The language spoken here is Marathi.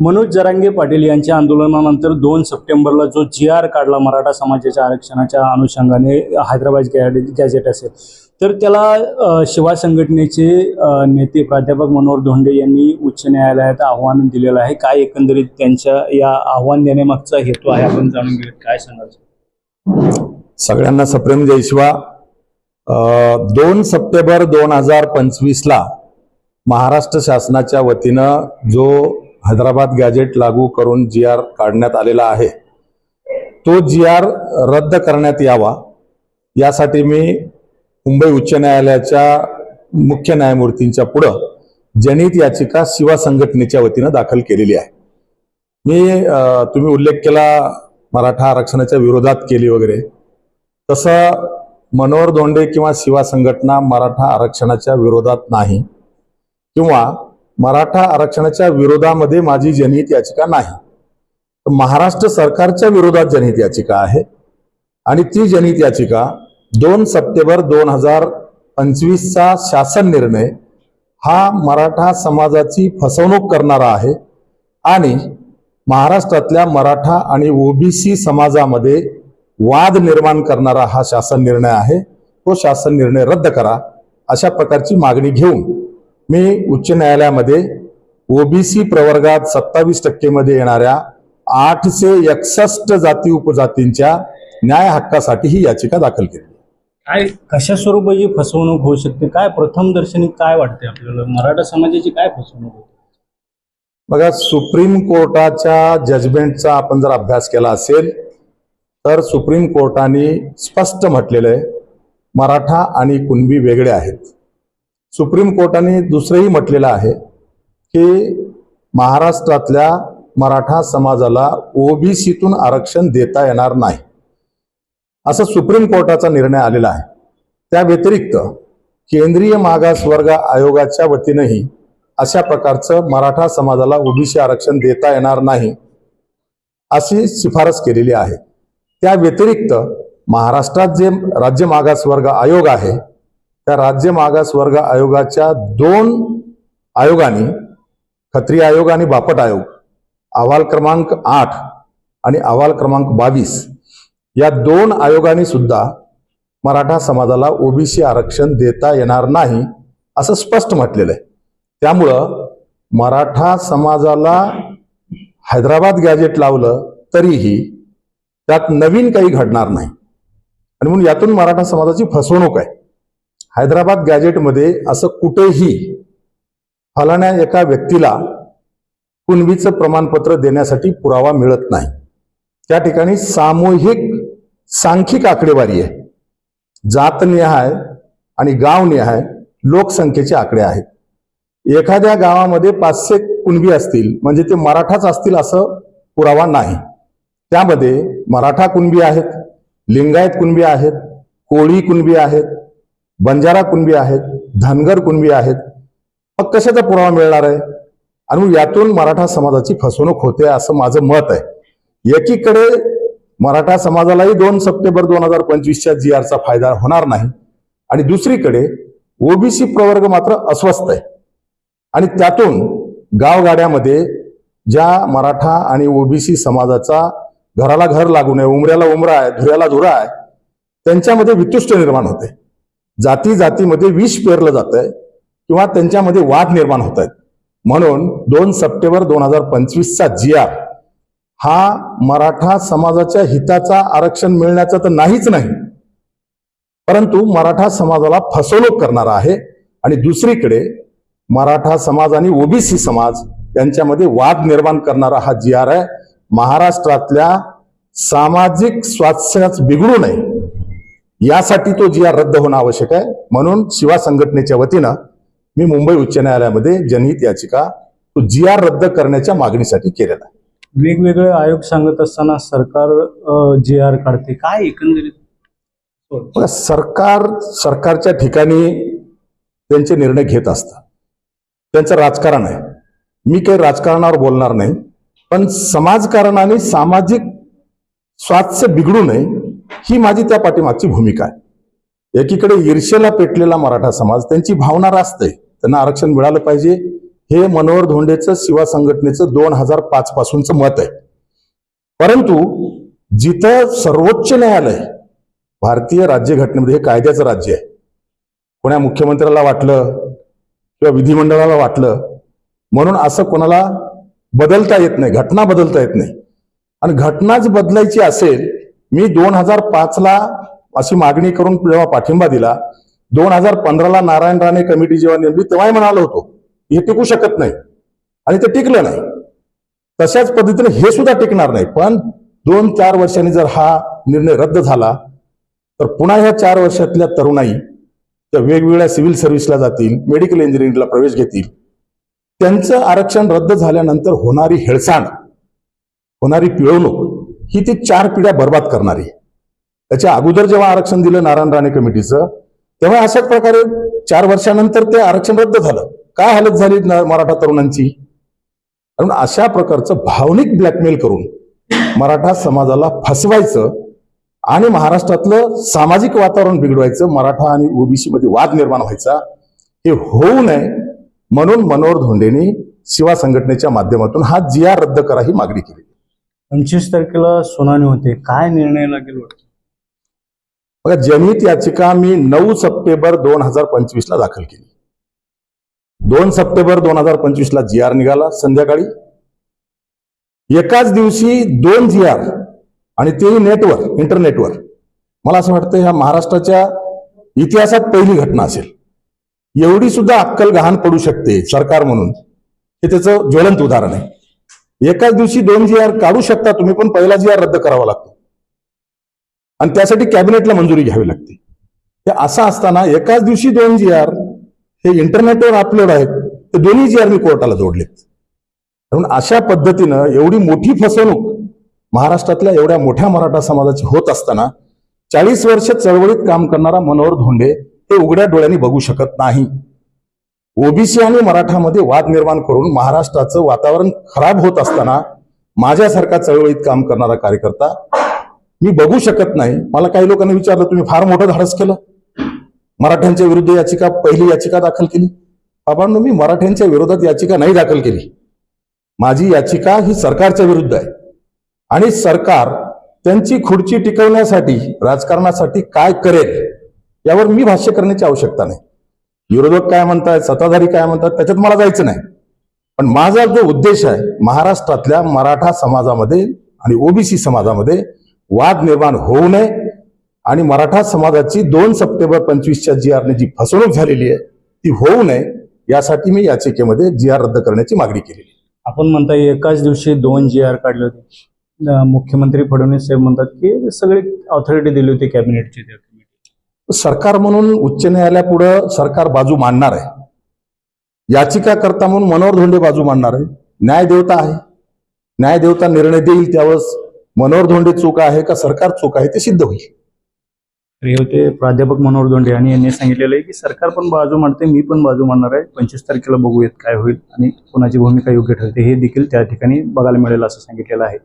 मनोज जरांगे पाटील यांच्या आंदोलनानंतर दोन सप्टेंबरला जो जी आर काढला मराठा समाजाच्या आरक्षणाच्या अनुषंगाने हैदराबाद गॅजेट असेल. तर त्याला शिवा संघटनेचे नेते प्राध्यापक मनोहर धोंडे यांनी उच्च न्यायालयात आव्हान दिलेलं आहे. काय एकंदरीत त्यांच्या या आव्हान देण्यामागचा हेतू आहे? आपण जाणून घेऊयात. काय सांगायचं सगळ्यांना सप्रेम जयशिवा अं, दोन सप्टेंबर दोन हजार पंचवीसला महाराष्ट्र शासनाच्या वतीनं जो हैदराबाद गॅजेट लागू करून जी आर काढण्यात आलेला आहे. तो जी आर रद्द करण्यात यावा यासाठी मी मुंबई उच्च न्यायालयाच्या मुख्य न्यायमूर्तींच्या पुढं जनित याचिका शिवा संघटनेच्या वतीनं दाखल केलेली आहे. मी तुम्ही उल्लेख केला मराठा आरक्षणाच्या विरोधात केली वगैरे. तसं मनोहर धोंडे किंवा शिवा संघटना मराठा आरक्षणाच्या विरोधात नाही. किंवा मराठा आरक्षणाच्या विरोधामध्ये माझी जनहित याचिका नाही. तर महाराष्ट्र सरकारच्या विरोधात जनहित याचिका आहे. आणि ती जनहित याचिका दोन सप्टेंबर दोन हजार पंचवीसचा शासन निर्णय हा मराठा समाजाची फसवणूक करणारा आहे. आणि महाराष्ट्रातल्या मराठा आणि ओबीसी समाजामध्ये वाद निर्माण करणारा हा शासन निर्णय आहे. तो शासन निर्णय रद्द करा अशा प्रकारची मागणी घेऊन मी उच्च न्यायालयामध्ये ओबीसी प्रवर्गात सत्तावीस टक्केमध्ये येणाऱ्या आठशे एकसष्ट जाती उपजातींच्या न्याय हक्कासाठी ही याचिका दाखल केली. काय कशा स्वरूपाची फसवणूक होऊ शकते? काय प्रथम दर्शनी काय वाटते आपल्याला? मराठा समाजाची काय फसवणूक होते? बघा सुप्रीम कोर्टाच्या जजमेंटचा आपण जर अभ्यास केला असेल तर सुप्रीम कोर्टाने स्पष्ट म्हटलेलं आहे मराठा आणि कुणबी वेगळे आहेत. सुप्रीम कोर्टाने दुसरंही म्हटलेलं आहे की महाराष्ट्रातल्या मराठा समाजाला ओबीसीतून आरक्षण देता येणार नाही. असं सुप्रीम कोर्टाचा निर्णय आलेला आहे. त्या व्यतिरिक्त केंद्रीय मागासवर्ग आयोगाच्या वतीनंही अशा प्रकारचं मराठा समाजाला ओबीसी आरक्षण देता येणार नाही अशी शिफारस केलेली आहे. त्या व्यतिरिक्त महाराष्ट्रात जे राज्य मागासवर्ग आयोग आहे त्या राज्य मागासवर्ग आयोगाच्या दोन आयोगांनी खत्री आयोग आणि बापट आयोग अहवाल क्रमांक आठ आणि अहवाल क्रमांक बावीस या दोन आयोगांनी सुद्धा मराठा समाजाला ओबीसी आरक्षण देता येणार नाही असं स्पष्ट म्हटलेलं आहे. त्यामुळं मराठा समाजाला हैदराबाद गॅजेट लावलं तरीही त्यात नवीन काही घडणार नाही. आणि म्हणून यातून मराठा समाजाची फसवणूक आहे. हैदराबाद गॅजेटमध्ये असं कुठेही फलाण्या एका व्यक्तीला कुणबीचं प्रमाणपत्र देण्यासाठी पुरावा मिळत नाही. त्या ठिकाणी सामूहिक सांख्यिक आकडेवारी आहे. जातनिहाय आणि गावनिहाय लोकसंख्येचे आकडे आहेत. एखाद्या गावामध्ये पाचशे कुणबी असतील म्हणजे ते मराठाच असतील असं पुरावा नाही. त्यामध्ये मराठा कुणबी आहेत लिंगायत कुणबी आहेत कोळी कुणबी आहेत बंजारा कुणबी आहेत धनगर कुणबी आहेत मग कशाचा पुरावा मिळणार आहे? आणि मग यातून मराठा समाजाची फसवणूक होते असं माझं मत आहे. एकीकडे मराठा समाजालाही दोन सप्टेंबर दोन हजार पंचवीसच्या जी आरचा फायदा होणार नाही आणि दुसरीकडे ओबीसी प्रवर्ग मात्र अस्वस्थ आहे. आणि त्यातून गावगाड्यामध्ये ज्या मराठा आणि ओबीसी समाजाचा घराला घर लागू नये उमऱ्याला उमरा आहे धुऱ्याला धुरा आहे त्यांच्यामध्ये वितुष्ट निर्माण होते. जाती जातीमध्ये विष पेरलं जात आहे किंवा त्यांच्यामध्ये वाद निर्माण होत आहेत म्हणून दोन सप्टेंबर दोन हजार पंचवीसचा जी आर हा मराठा समाजाच्या हिताचा आरक्षण मिळण्याचा तर नाहीच नाही. परंतु मराठा समाजाला फसवणूक करणारा आहे आणि दुसरीकडे मराठा समाज आणि ओबीसी समाज यांच्यामध्ये वाद निर्माण करणारा हा जी आर आहे महाराष्ट्रातल्या सामाजिक स्वास्थ्याच बिघडू नये. यासाठी तो जी आर रद्द होणं आवश्यक आहे. म्हणून शिवा संघटनेच्या वतीनं मी मुंबई उच्च न्यायालयामध्ये जनहित याचिका तो जी आर रद्द करण्याच्या मागणीसाठी केलेला आहे. वेगवेगळे आयोग सांगत असताना सरकार जे आर काढते काय एकंदरीत सरकार सरकारच्या ठिकाणी त्यांचे निर्णय घेत असतात. त्यांचं राजकारण आहे. मी काही राजकारणावर बोलणार नाही पण समाजकारण आणि सामाजिक स्वास्थ्य बिघडू नये ही माझी त्या पाठीमागची भूमिका आहे. एकीकडे ईर्षेला पेटलेला मराठा समाज त्यांची भावना रास्त. आहे त्यांना आरक्षण मिळालं पाहिजे. हे मनोहर धोंडेचं शिवा संघटनेचं दोन हजार पाच पासूनचं मत आहे. परंतु जिथं सर्वोच्च न्यायालय भारतीय राज्यघटनेमध्ये हे कायद्याचं राज्य आहे. कोण्या मुख्यमंत्र्याला वाटलं किंवा विधिमंडळाला वाटलं म्हणून असं कोणाला बदलता येत नाही घटना बदलता येत नाही. आणि घटनाच बदलायची असेल मी दोन हजार पाचला अशी मागणी करून जेव्हा पाठिंबा दिला दोन हजार पंधराला नारायण राणे कमिटी जेव्हा नेमली तेव्हाही म्हणालो होतो हे टिकू शकत नाही. आणि ते टिकलं नाही. तशाच पद्धतीने हे सुद्धा टिकणार नाही. पण दोन चार वर्षांनी जर हा निर्णय रद्द झाला तर पुन्हा ह्या चार वर्षातल्या तरुणाई त्या वेगवेगळ्या सिव्हिल सर्व्हिसला जातील मेडिकल इंजिनिअरिंगला प्रवेश घेतील. त्यांचं आरक्षण रद्द झाल्यानंतर होणारी हेळसांड होणारी पिळवणूक ही ती चार पिढ्या बर्बाद करणारी. आहे. त्याच्या अगोदर जेव्हा आरक्षण दिलं नारायण राणे कमिटीचं तेव्हा अशाच प्रकारे चार वर्षानंतर ते आरक्षण रद्द झालं. काय हालत झाली मराठा तरुणांची? कारण अशा प्रकारचं भावनिक ब्लॅकमेल करून मराठा समाजाला फसवायचं आणि महाराष्ट्रातलं सामाजिक वातावरण बिघडवायचं मराठा आणि ओबीसी मध्ये वाद निर्माण व्हायचा हे होऊ नये म्हणून मनोहर धोंडेने शिवा संघटनेच्या माध्यमातून हा जिया रद्द करा ही मागणी केली. पंचवीस तारखेला सुनावणी होते. काय निर्णय लागेल वाटतं? बघा जनहित याचिका मी नऊ सप्टेंबर दोन हजार पंचवीस ला दाखल केली. दोन सप्टेंबर दोन हजार पंचवीस ला जी आर निघाला संध्याकाळी. एकाच दिवशी दोन जी आर आणि तेही नेटवर इंटरनेटवर. मला असं वाटतं ह्या महाराष्ट्राच्या इतिहासात पहिली घटना असेल. एवढी सुद्धा अक्कल गहाण पडू शकते सरकार म्हणून. हे त्याचं ज्वलंत उदाहरण आहे. एकाच दिवशी दोन जी आर काढू शकता तुम्ही पण पहिला जी आर रद्द करावा लागतो. आणि त्यासाठी कॅबिनेटला मंजुरी घ्यावी लागते. हे असं असताना एकाच दिवशी दोन जी आर हे इंटरनेटवर अपलोड आहेत ते दोन्ही जी आर मी कोर्टाला जोडलेत. म्हणून अशा पद्धतीनं एवढी मोठी फसवणूक महाराष्ट्रातल्या एवढ्या मोठ्या मराठा समाजाची होत असताना चाळीस वर्ष चळवळीत काम करणारा मनोहर धोंडे हे उघड्या डोळ्यांनी बघू शकत नाही. ओबीसी आणि मराठामध्ये वाद निर्माण करून महाराष्ट्राचं वातावरण खराब होत असताना माझ्यासारखा चळवळीत काम करणारा कार्यकर्ता मी बघू शकत नाही. मला काही लोकांनी विचारलं तुम्ही फार मोठं धाडस केलं. मराठ्यांच्या विरुद्ध याचिका पहिली याचिका दाखल केली. बाबांनो मी मराठ्यांच्या विरोधात याचिका नाही दाखल केली. माझी याचिका ही सरकारच्या विरुद्ध आहे. आणि सरकार त्यांची खुर्ची टिकवण्यासाठी राजकारणासाठी काय करेल यावर मी भाष्य करण्याची आवश्यकता नाही. विरोधक काय म्हणतात सत्ताधारी काय म्हणतात त्याच्यात मला जायचं नाही. पण माझा जो उद्देश आहे महाराष्ट्रातल्या मराठा समाजामध्ये आणि ओबीसी समाजामध्ये वाद निर्माण होऊ नये आणि मराठा समाजाची दोन सप्टेंबर पंचवीसच्या जी आरने जी फसवणूक झालेली आहे ती होऊ नये यासाठी मी याचिकेमध्ये जी आर रद्द करण्याची मागणी केलेली आपण म्हणताय एकाच दिवशी दोन जी आर काढले होते. मुख्यमंत्री फडणवीस साहेब म्हणतात की सगळी ऑथॉरिटी दिली होती कॅबिनेटची त्या. सरकार म्हणून उच्च न्यायालयापुढं सरकार बाजू मांडणार आहे. याचिका करता म्हणून मनोहर धोंडे बाजू मांडणार आहे. न्यायदेवता आहे. न्यायदेवता निर्णय देईल त्यावेळेस मनोहर धोंडे चूक आहे का सरकार चूक आहे ते सिद्ध होईल. हे होते प्राध्यापक मनोहर धोंडे आणि यांनी सांगितलेलं आहे की सरकार पण बाजू मांडते मी पण बाजू मांडणार आहे. पंचवीस तारखेला बघूयात काय होईल आणि कोणाची भूमिका योग्य ठरते हे देखील त्या ठिकाणी बघायला मिळेल असं सांगितलेलं आहे.